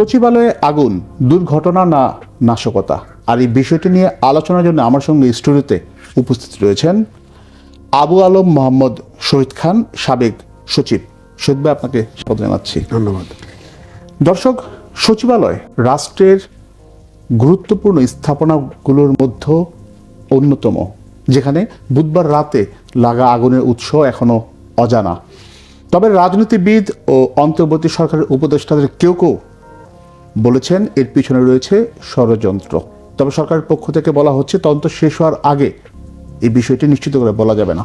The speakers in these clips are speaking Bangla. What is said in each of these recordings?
সচিবালয়ে আগুন দুর্ঘটনা না নাশকতা। আর এই বিষয়টি নিয়ে আলোচনার জন্য আমার সঙ্গে স্টুডিওতে উপস্থিত রয়েছেন আবু আলম মোহাম্মদ শহীদ খান সাবেক সচিব। শহীদ ভাই আপনাকে স্বাগত জানাচ্ছি। ধন্যবাদ। দর্শক সচিবালয় রাষ্ট্রের গুরুত্বপূর্ণ স্থাপনাগুলোর মধ্যে অন্যতম যেখানে বুধবার রাতে লাগা আগুনের উৎস এখনও অজানা। তবে রাজনীতিবিদ ও অন্তর্বর্তী সরকারের উপদেষ্টাদের কেউ কেউ বলেছেন, এর পিছনে রয়েছে ষড়যন্ত্র। তবে সরকারের পক্ষ থেকে বলা হচ্ছে, তদন্ত শেষ হওয়ার আগে এই বিষয়টি নিশ্চিত করে বলা যাবে না।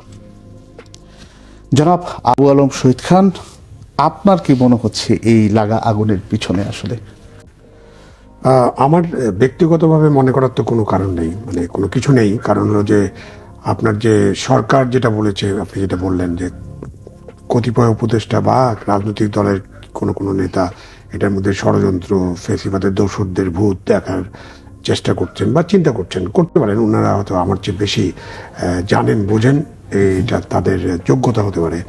জনাব আবু আলম শহীদ খান, আপনার কি মনে হচ্ছে এই লাগা আগুনের পিছনে আসলে? আমার ব্যক্তিগতভাবে মনে করার তো কোনো কারণ নেই মানে কোনো কিছু নেই। কারণ হলো যে, আপনার যে সরকার যেটা বলেছে, আপনি যেটা বললেন যে, কতিপয় উপদেষ্টা বা রাজনৈতিক দলের কোনো কোনো নেতা এটার মধ্যে ষড়যন্ত্র, ফেসিবাদের দোসরদের ভূত দেখার চেষ্টা করছেন বা চিন্তা করছেন। করতে পারেন ওনারা হয়তো আমার চেয়ে বেশি জানেন, বোঝেন এটা তাদের যোগ্যতা হতে পারে।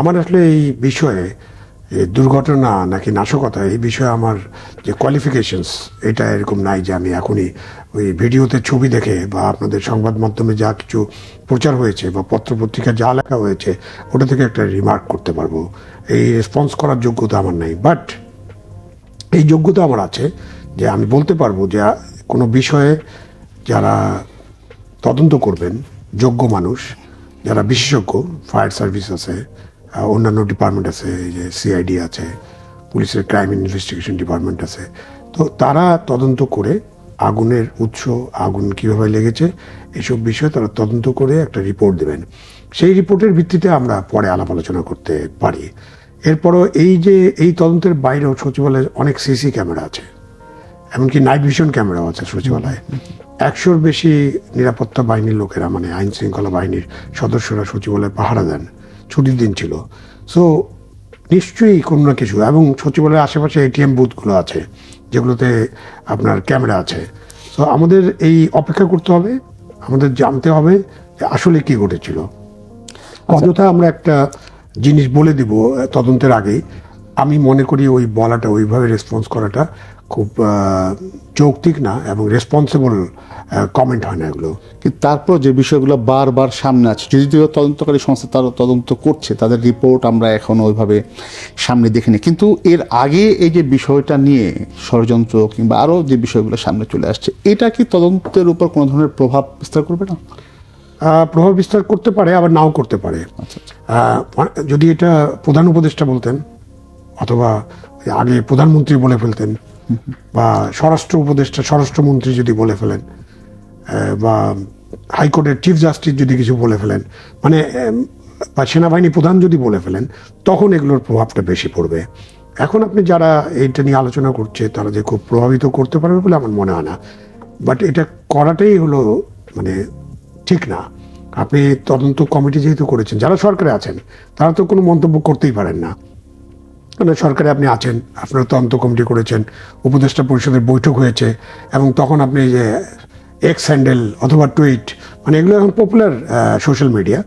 আমার আসলে এই বিষয়ে দুর্ঘটনা নাকি নাশকতা, এই বিষয়ে আমার যে কোয়ালিফিকেশনস এটা এরকম নাই যে আমি এখনই ওই ভিডিওতে ছবি দেখে বা আপনাদের সংবাদ মাধ্যমে যা কিছু প্রচার হয়েছে বা পত্রপত্রিকা যা লেখা হয়েছে, ওটা থেকে একটা রিমার্ক করতে পারব। এই রেসপন্স করার যোগ্যতা আমার নাই। বাট এই যোগ্যতা আমার আছে যে আমি বলতে পারব যে কোনো বিষয়ে যারা তদন্ত করবেন, যোগ্য মানুষ, যারা বিশেষজ্ঞ, ফায়ার সার্ভিস আছে অন্যান্য ডিপার্টমেন্ট আছে যে সিআইডি আছে, পুলিশের ক্রাইম ইনভেস্টিগেশন ডিপার্টমেন্ট আছে, তো তারা তদন্ত করে আগুনের উৎস, আগুন কীভাবে লেগেছে, এসব বিষয়ে তারা তদন্ত করে একটা রিপোর্ট দেবেন। সেই রিপোর্টের ভিত্তিতে আমরা পরে আলাপ আলোচনা করতে পারি। এরপরও এই যে এই তদন্তের বাইরেও সচিবালয়ে অনেক সিসি ক্যামেরা আছে এমনকি নাইট ভিশন ক্যামেরাও আছে সচিবালয়ে। একশোর বেশি নিরাপত্তা বাহিনীর লোকেরা মানে আইন শৃঙ্খলা বাহিনীর সদস্যরা সচিবালয়ে পাহারা দেন। ছুটির দিন ছিল। সো নিশ্চয়ই কোনো না কিছু এবং সচিবালয়ের আশেপাশে এটিএম বুথগুলো আছে যেগুলোতে আপনার ক্যামেরা আছে। সো আমাদের এই অপেক্ষা করতে হবে আমাদের জানতে হবে যে আসলে কি ঘটেছিল। অযথা আমরা একটা জিনিস বলে দিব তদন্তের আগেই। আমি মনে করি ওই বলাটা, ওইভাবে রেসপন্স করাটা খুব যৌক্তিক না এবং রেসপন্সিবল কমেন্ট হয় না এগুলো। কিন্তু তারপর যে বিষয়গুলো বারবার সামনে আছে যদিও তদন্তকারী সংস্থা তারা তদন্ত করছে, তাদের রিপোর্ট আমরা এখন ওইভাবে সামনে দেখিনি। কিন্তু এর আগে এই যে বিষয়টা নিয়ে ষড়যন্ত্র কিংবা আরও যে বিষয়গুলো সামনে চলে আসছে, এটা কি তদন্তের উপর কোনো ধরনের প্রভাব বিস্তার করবে না? প্রভাব বিস্তার করতে পারে আবার নাও করতে পারে। আচ্ছা আচ্ছা। যদি এটা প্রধান উপদেষ্টা বলতেন অথবা আগে প্রধানমন্ত্রী বলে ফেলতেন বা স্বরাষ্ট্র উপদেষ্টা স্বরাষ্ট্রমন্ত্রী যদি বলে ফেলেন বা হাইকোর্টের চিফ জাস্টিস যদি কিছু বলে ফেলেন মানে বা সেনাবাহিনী প্রধান যদি বলে ফেলেন তখন এগুলোর প্রভাবটা বেশি পড়বে। এখন আপনি যারা এইটা নিয়ে আলোচনা করছে তারা যে খুব প্রভাবিত করতে পারবে বলে আমার মনে হয় না। বাট এটা করাটাই হলো মানে ঠিক না। আপনি তদন্ত কমিটি যেহেতু করেছেন, যারা সরকারে আছেন, তারা তো কোনো মন্তব্য করতেই পারেন না। মানে সরকারে আপনি আছেন, আপনারা তদন্ত কমিটি করেছেন, উপদেষ্টা পরিষদের বৈঠক হয়েছে, এবং তখন আপনি যে এক্স হ্যান্ডেল অথবা টুইট মানে এগুলো এখন পপুলার সোশ্যাল মিডিয়া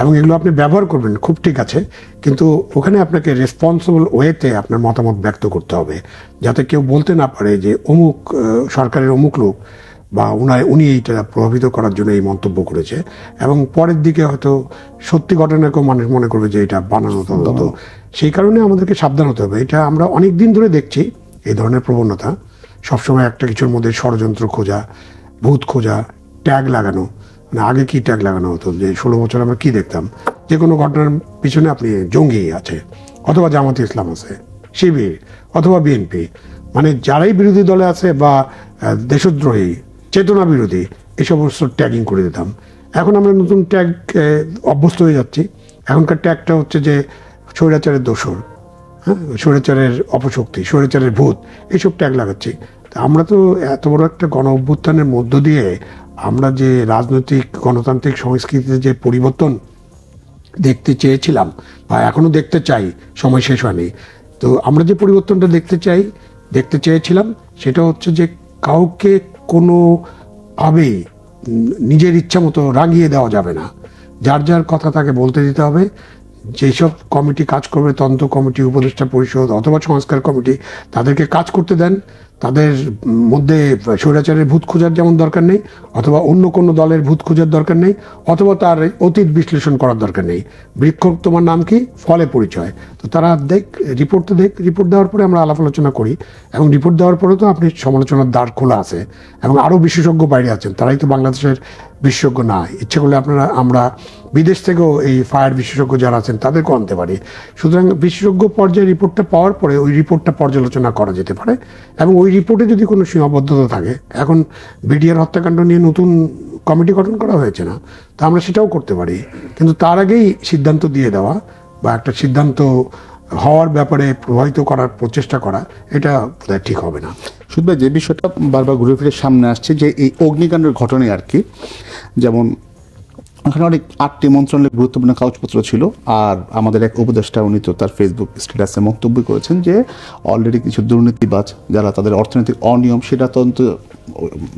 এবং এগুলো আপনি ব্যবহার করবেন, খুব ঠিক আছে, কিন্তু ওখানে আপনাকে রেসপন্সিবল ওয়েতে আপনার মতামত ব্যক্ত করতে হবে, যাতে কেউ বলতে না পারে যে অমুক সরকারের অমুক লোক বা উনার উনি এইটা প্রভাবিত করার জন্য এই মন্তব্য করেছে। এবং পরের দিকে হয়তো সত্যি ঘটনাকেও মানুষ মনে করবে যে এটা বানানো তদন্ত। সেই কারণে আমাদেরকে সাবধান হতে হবে। এটা আমরা অনেক দিন ধরে দেখছি এই ধরনের প্রবণতা। সবসময় একটা কিছুর মধ্যে ষড়যন্ত্র খোঁজা ভূত খোঁজা ট্যাগ লাগানো। মানে আগে কি ট্যাগ লাগানো হতো? যে ষোলো বছর আমরা কি দেখতাম? যে কোনো ঘটনার পিছনে আপনি জঙ্গি আছে অথবা জামাত ইসলাম আছে শিবির অথবা বিএনপি। মানে যারাই বিরোধী দলে আছে বা দেশদ্রোহী চেতনা বিরোধী, এই সমস্ত ট্যাগিং করে দিতাম। এখন আমরা নতুন ট্যাগ অভ্যস্ত হয়ে যাচ্ছি। এখনকার ট্যাগটা হচ্ছে যে স্বৈরাচারের দোষর হ্যাঁ? স্বৈরাচারের অপশক্তি, স্বৈরাচারের ভূত, এইসব ট্যাগ লাগাচ্ছি। আমরা তো এত বড় একটা গণ অভ্যুত্থানের মধ্য দিয়ে আমরা যে রাজনৈতিক, গণতান্ত্রিক সংস্কৃতিতে যে পরিবর্তন দেখতে চেয়েছিলাম বা এখনও দেখতে চাই, সময় শেষ হয়নি। তো আমরা যে পরিবর্তনটা দেখতে চাই, দেখতে চেয়েছিলাম, সেটা হচ্ছে যে কাউকে কোনো ভাবে নিজের ইচ্ছা মতো রাগিয়ে দেওয়া যাবে না। যার যার কথা তাকে বলতে দিতে হবে। যেসব কমিটি কাজ করবে তন্ত্র কমিটি, উপদেষ্টা পরিষদ অথবা সংস্কার কমিটি, তাদেরকে কাজ করতে দেন। তাদের মধ্যে স্বৈরাচারের ভূত খোঁজার যেমন দরকার নেই, অথবা অন্য কোনো দলের ভূত খোঁজার দরকার নেই, অথবা তার অতীত বিশ্লেষণ করার দরকার নেই। বৃক্ষ তোমার নাম কি? ফলে পরিচয়। তো তারা দেখ রিপোর্ট তো দেখ রিপোর্ট দেওয়ার পরে আমরা আলাপ আলোচনা করি, এবং রিপোর্ট দেওয়ার পরে তো আপনি সমালোচনার দ্বার খোলা আছে, এবং আরও বিশেষজ্ঞ বাইরে আছেন। তারাই তো বাংলাদেশের বিশেষজ্ঞ না। ইচ্ছে করলে আপনারা, আমরা বিদেশ থেকেও এই ফায়ার বিশেষজ্ঞ যারা আছেন, তাদেরকেও আনতে পারি। সুতরাং বিশেষজ্ঞ পর্যায়ে রিপোর্টটা পাওয়ার পরে ওই রিপোর্টটা পর্যালোচনা করা যেতে পারে, এবং ওই রিপোর্টে যদি কোনো সীমাবদ্ধতা থাকে, এখন বিডিআর হত্যাকাণ্ড নিয়ে নতুন কমিটি গঠন করা হয়েছে না, তা আমরা সেটাও করতে পারি। কিন্তু তার আগেই সিদ্ধান্ত দিয়ে দেওয়া বা একটা সিদ্ধান্ত হওয়ার ব্যাপারে প্রভাবিত করার প্রচেষ্টা করা, এটা বোধহয় ঠিক হবে না। শুধু যে বিষয়টা বারবার ঘুরে ফিরে সামনে আসছে যে এই অগ্নিকাণ্ডের ঘটনায় আর কি, যেমন ওখানে অনেক আটটি মন্ত্রণালয়ের গুরুত্বপূর্ণ কাগজপত্র ছিল, আর আমাদের এক উপদেষ্টা, উনি তো তার ফেসবুক স্ট্যাটাসে মন্তব্য করেছেন যে অলরেডি কিছু দুর্নীতিবাজ যারা তাদের অর্থনৈতিক অনিয়ম, সেটা তদন্ত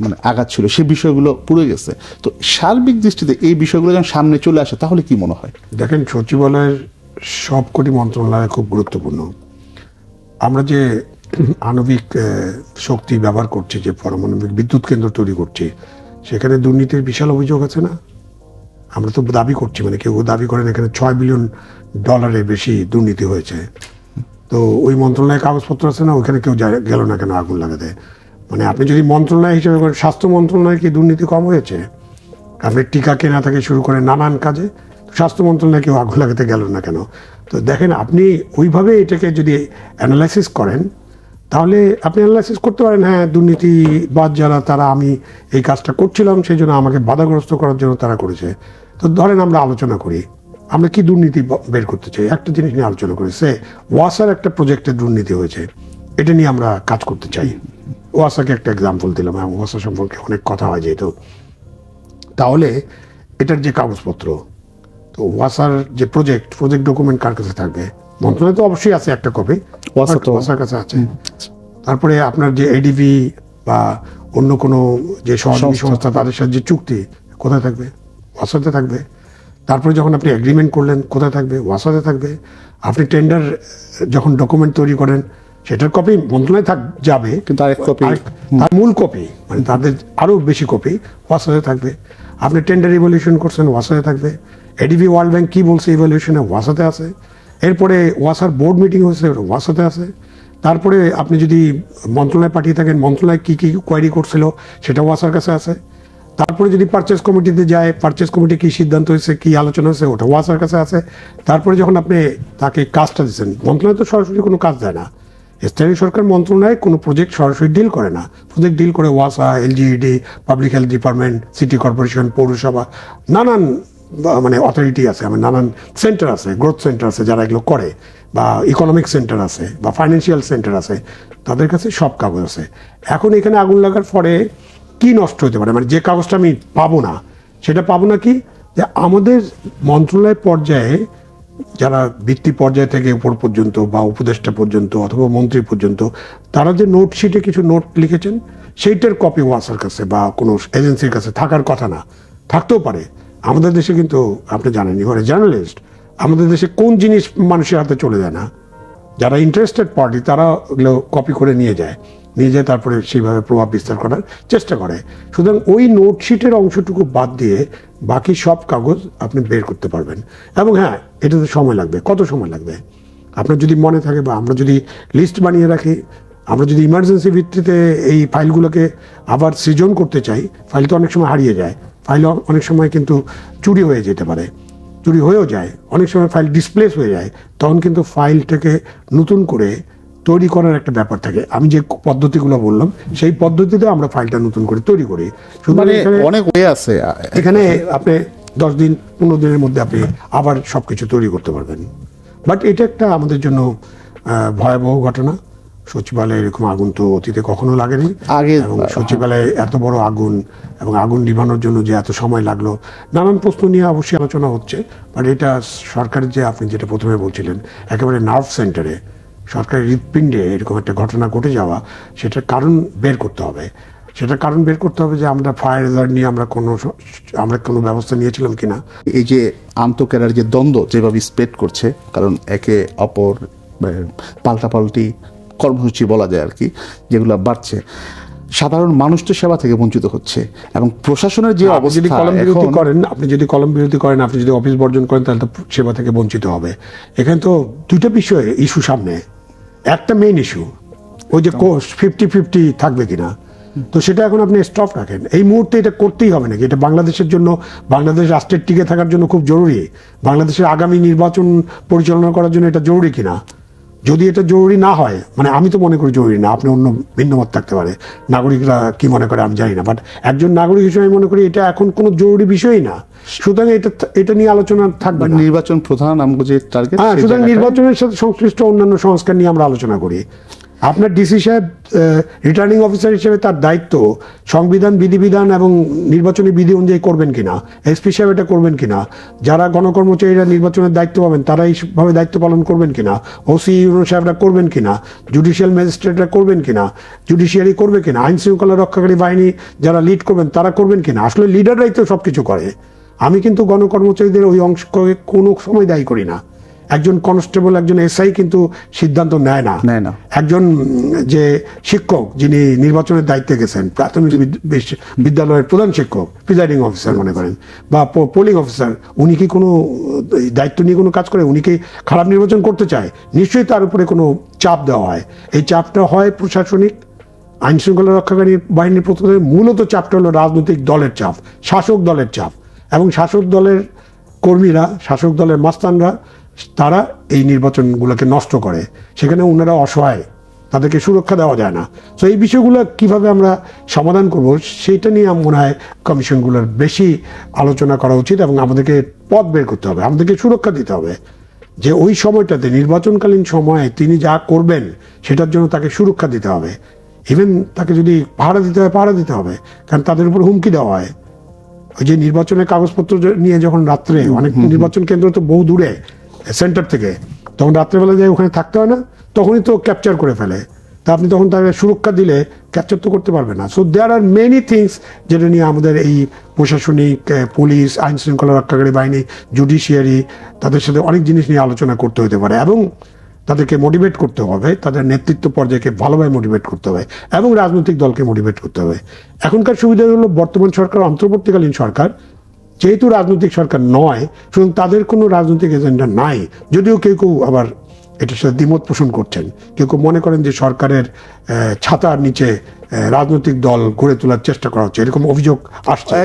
মানে আঘাত ছিল, সে বিষয়গুলো পুড়ে গেছে। তো সার্বিক দৃষ্টিতে এই বিষয়গুলো যখন সামনে চলে আসে, তাহলে কি মনে হয়? দেখেন, সচিবালয়ের সবকটি মন্ত্রণালয় খুব গুরুত্বপূর্ণ। আমরা যে আণবিক শক্তি ব্যবহার করছি, যে পারমাণবিক বিদ্যুৎ কেন্দ্র তৈরি করছি, সেখানে দুর্নীতির বিশাল অভিযোগ আছে না? আমরা তো দাবি করছি মানে কেউ দাবি করেন এখানে ছয় বিলিয়ন ডলারের বেশি দুর্নীতি হয়েছে। তো ওই মন্ত্রণালয়ের কাগজপত্র আছে না, ওখানে কেউ গেল না কেন আগুন লাগাতে? মানে আপনি যদি মন্ত্রণালয় হিসেবে করেন, স্বাস্থ্য মন্ত্রণালয়ে কি দুর্নীতি কম হয়েছে? আপনি টিকা কেনা থেকে শুরু করে নানান কাজে, স্বাস্থ্য মন্ত্রণালয়ে কেউ আগুন লাগাতে গেল না কেন? তো দেখেন, আপনি ওইভাবে এটাকে যদি অ্যানালাইসিস করেন তাহলে আপনি অ্যানালাইসিস করতে পারেন হ্যাঁ দুর্নীতিবাদ যারা, তারা আমি এই কাজটা করছিলাম সেই জন্য আমাকে বাধাগ্রস্ত করার জন্য তারা করেছে। তো ধরেন আমরা আলোচনা করি, আমরা কি দুর্নীতি বের করতে চাই? একটা জিনিস নিয়ে আলোচনা করি, সে ওয়াসার একটা প্রজেক্টে দুর্নীতি হয়েছে, এটা নিয়ে আমরা কাজ করতে চাই। ওয়াসাকে একটা এক্সাম্পল দিলাম এবং ওয়াসা সম্পর্কে অনেক কথা হয় যেহেতু। তাহলে এটার যে কাগজপত্র, তো ওয়াসার যে প্রজেক্ট প্রজেক্ট ডকুমেন্ট কার কাছে থাকবে? মন্ত্রণালয় তো অবশ্যই আছে একটা কপি। ওয়াসার কাছে আছে। তারপরে আপনার যে এডিবি বা অন্য কোনো যে সহযোগী সংস্থা। তাদের সাথে যে চুক্তি কোথায় থাকবে? ওয়াসাতে থাকবে। তারপরে যখন আপনি এগ্রিমেন্ট করলেন কোথায় থাকবে? ওয়াসাতে থাকবে। আপনি টেন্ডার যখন ডকুমেন্ট তৈরি করেন সেটার কপি মন্ত্রণালয় থাক যাবে। কিন্তু আরেক আরেক- তার মূল কপি মানে তাদের আরও বেশি কপি ওয়াসাতে থাকবে। আপনি টেন্ডার ইভলিউশন করছেন ওয়াসাতে থাকবে। এডিবি ওয়ার্ল্ড ব্যাংক কি বলছে ইভলিউশনে ওয়াসাতে আছে। এরপরে ওয়াসার বোর্ড মিটিং হয়েছে, ওয়াসাতে আছে। তারপরে আপনি যদি মন্ত্রণালয়ে পাঠিয়ে থাকেন, মন্ত্রণালয় কী কী কোয়ারি করছিল সেটা ওয়াসার কাছে আছে। তারপরে যদি পারচেস কমিটিতে যায় পারচেস কমিটি কি সিদ্ধান্ত হয়েছে, কি আলোচনা হয়েছে ওটা ওয়াসার কাছে আছে। তারপরে যখন আপনি তাকে কাজটা দিচ্ছেন, মন্ত্রণালয় তো সরাসরি কোনো কাজ দেয় না। স্থানীয় সরকার মন্ত্রণালয় কোনো প্রজেক্ট সরাসরি ডিল করে না। প্রজেক্ট ডিল করে ওয়াসা, LGED public health department city corporation পৌরসভা, নানান মানে অথরিটি আছে মানে নানান সেন্টার আছে গ্রোথ সেন্টার আছে যারা এগুলো করে, বা ইকোনমিক সেন্টার আছে, বা ফাইন্যান্সিয়াল সেন্টার আছে, তাদের কাছে সব কাগজ আছে। এখন এখানে আগুন লাগার পরে কি নষ্ট হতে পারে? মানে যে কাগজটা আমি পাবো না, সেটা পাবো না কি? যে আমাদের মন্ত্রণালয় পর্যায়ে যারা বৃত্তি পর্যায় থেকে উপর পর্যন্ত বা উপদেষ্টা পর্যন্ত অথবা মন্ত্রী পর্যন্ত, তারা যে নোট শিটে কিছু নোট লিখেছেন, সেইটার কপি ওয়াসার কাছে বা কোনো এজেন্সির কাছে থাকার কথা না, থাকতেও পারে। আমাদের দেশে কিন্তু, আপনি জানেন এবারে জার্নালিস্ট আমাদের দেশে কোন জিনিস মানুষের হাতে চলে যায় না? যারা ইন্টারেস্টেড পার্টি তারা ওগুলো কপি করে নিয়ে যায়। নিয়ে যায়, তারপরে সেইভাবে প্রভাব বিস্তার করার চেষ্টা করে। সুতরাং ওই নোটশিটের অংশটুকু বাদ দিয়ে বাকি সব কাগজ আপনি বের করতে পারবেন। এবং হ্যাঁ এটাতে সময় লাগবে। কত সময় লাগবে? আপনার যদি মনে থাকে বা আমরা যদি লিস্ট বানিয়ে রাখি, আমরা যদি ইমার্জেন্সি ভিত্তিতে এই ফাইলগুলোকে আবার সৃজন করতে চাই ফাইল তো অনেক সময় হারিয়ে যায়। ফাইল অনেক সময় কিন্তু চুরি হয়ে যেতে পারে। চুরি হয়েও যায় অনেক সময় ফাইল ডিসপ্লেস হয়ে যায় তখন কিন্তু ফাইলটাকে নতুন করে তৈরি করার একটা ব্যাপার থাকে। আমি যে পদ্ধতিগুলো বললাম সেই পদ্ধতিতে আমরা ফাইলটা নতুন করে তৈরি করি। মানে অনেক ওয়ে আছে। এখানে আপনি দশ দিন পনেরো দিনের মধ্যে আপনি আবার সবকিছু তৈরি করতে পারবেন। বাট এটা একটা আমাদের জন্য ভয়াবহ ঘটনা। সচিবালয়ে এরকম আগুন তো অতীতে কখনো লাগেনি। আগে- এবং সচিবালয়ে এত বড় আগুন এবং আগুন নিভানোর জন্য যে এত সময় লাগল নানান প্রশ্ন নিয়ে অবশ্যই আলোচনা হচ্ছে। বাট এটা সরকারের যে আপনি যেটা প্রথমে বলছিলেন একেবারে নার্ভ সেন্টারে সরকারি হৃৎপিণ্ডে এরকম একটা ঘটনা ঘটে যাওয়া সেটার কারণ বের করতে হবে। সেটা কারণ বের করতে হবে যে আমরা ফায়ার রেজাল্ট নিয়ে আমরা কোনো আমরা কোনো ব্যবস্থা নিয়েছিলাম কিনা। এই যে আন্তঃকেরার যে দ্বন্দ্ব যেভাবে স্প্রেড করছে কারণ একে অপর পাল্টাপাল্টি কর্মসূচি বলা যায় আর কি যেগুলো বাড়ছে। সাধারণ মানুষ তো সেবা থেকে বঞ্চিত হচ্ছে এবং প্রশাসনের যে আপনি যদি অবস্থা কলম বিরতি করেন আপনি যদি কলম বিরতি করেন আপনি যদি অফিস বর্জন করেন তাহলে তো সেবা থেকে বঞ্চিত হবে। এখানে তো দুইটা বিষয় ইস্যু সামনে। একটা মেইন ইস্যু ওই যে কোর্স ফিফটি ফিফটি থাকবে কিনা। তো সেটা এখন আপনি স্টপ রাখেন। এই মুহূর্তে এটা করতেই হবে নাকি? এটা বাংলাদেশের জন্য বাংলাদেশ রাষ্ট্রের টিকে থাকার জন্য খুব জরুরি। বাংলাদেশের আগামী নির্বাচন পরিচালনা করার জন্য এটা জরুরি কিনা? যদি এটা জরুরি না হয় মানে আমি তো মনে করি জরুরি না আপনি অন্য ভিন্ন মত থাকতে পারে। নাগরিকরা কি মনে করে আমি জানি না বাট একজন নাগরিক হিসেবে আমি মনে করি এটা এখন কোনো জরুরি বিষয়ই না। সুতরাং এটা এটা নিয়ে আলোচনা থাকবে নির্বাচন প্রধান আমাকে যে টার্গেট হ্যাঁ সুতরাং নির্বাচনের সাথে সংশ্লিষ্ট অন্যান্য সংস্কার নিয়ে আমরা আলোচনা করি। আপনার ডিসি সাহেব রিটার্নিং অফিসার হিসেবে তার দায়িত্ব সংবিধান, বিধিবিধান এবং নির্বাচনী বিধি অনুযায়ী করবেন কিনা? এসপি সাহেব এটা করবেন কিনা? যারা গণকর্মচারীরা নির্বাচনের দায়িত্ব পাবেন তারা এইভাবে দায়িত্ব পালন করবেন কিনা? ওসি ইউরো সাহেবরা করবেন কিনা? জুডিশিয়াল ম্যাজিস্ট্রেটরা করবেন কিনা? জুডিশিয়ারি করবে কিনা? আইন শৃঙ্খলা রক্ষাকারী বাহিনী যারা লিড করবেন, তারা করবেন কিনা? আসলে লিডাররাই তো সব কিছু করে। আমি কিন্তু গণকর্মচারীদের ওই অংশকে কোনো সময় দায়ী করি না। একজন কনস্টেবল একজন এসআই কিন্তু সিদ্ধান্ত নেয় না। নেয় না। একজন যে শিক্ষক যিনি নির্বাচনের দায়িত্বে গেছেন প্রাথমিক বিদ্যালয়ের প্রধান শিক্ষক প্রিজাইডিং অফিসার মনে করেন বা পোলিং অফিসার উনি কি কোনো দায়িত্ব নিয়ে কোনো কাজ করে? উনি কি খারাপ নির্বাচন করতে চায়? নিশ্চয়ই তার উপরে কোনো চাপ দেওয়া হয়। এই চাপটা হয় প্রশাসনিক আইন শৃঙ্খলা রক্ষাকারী বাহিনীর প্রতি মূলত চাপটা হলো রাজনৈতিক দলের চাপ শাসক দলের চাপ। এবং শাসক দলের কর্মীরা শাসক দলের মাস্তানরা তারা এই নির্বাচনগুলোকে নষ্ট করে। সেখানে ওনারা অসহায় তাদেরকে সুরক্ষা দেওয়া যায় না। তো এই বিষয়গুলো কীভাবে আমরা সমাধান করব সেইটা নিয়ে আমার মনে হয় কমিশনগুলোর বেশি আলোচনা করা উচিত এবং আমাদেরকে পথ বের করতে হবে আমাদেরকে সুরক্ষা দিতে হবে। যে ওই সময়টাতে নির্বাচনকালীন সময়ে তিনি যা করবেন সেটার জন্য তাকে সুরক্ষা দিতে হবে। ইভেন তাকে যদি পাহারা দিতে হয় পাহারা দিতে হবে কারণ তাদের উপর হুমকি দেওয়া হয়। ওই যে নির্বাচনের কাগজপত্র নিয়ে যখন রাত্রে অনেক নির্বাচন কেন্দ্র তো বহু দূরে। সেন্টার থেকে। তখন রাত্রেবেলা যায় ওখানে থাকতে হয় না, তখনই তো ক্যাপচার করে ফেলে। তা আপনি তখন তাকে সুরক্ষা দিলে ক্যাপচার তো করতে পারবে না। So there are many things যেটা নিয়ে আমাদের এই প্রশাসনিক পুলিশ, আইন শৃঙ্খলা রক্ষাকারী বাহিনী জুডিশিয়ারি তাদের সাথে অনেক জিনিস নিয়ে আলোচনা করতে হতে পারে এবং তাদেরকে মোটিভেট করতে হবে, তাদের নেতৃত্ব পর্যায়কে ভালোভাবে মোটিভেট করতে হবে এবং রাজনৈতিক দলকে মোটিভেট করতে হবে। এখনকার সুবিধা হলো বর্তমান সরকার, অন্তর্বর্তীকালীন সরকার যেহেতু রাজনৈতিক সরকার নয়, সুতরাং তাদের কোনো রাজনৈতিক এজেন্ডা নাই। যদিও কেউ কেউ আবার এটার সাথে দ্বিমত পোষণ করছেন। কেউ কেউ মনে করেন যে সরকারের ছাতার নিচে রাজনৈতিক দল গড়ে তোলার চেষ্টা করা হচ্ছে। এরকম অভিযোগ আসছে।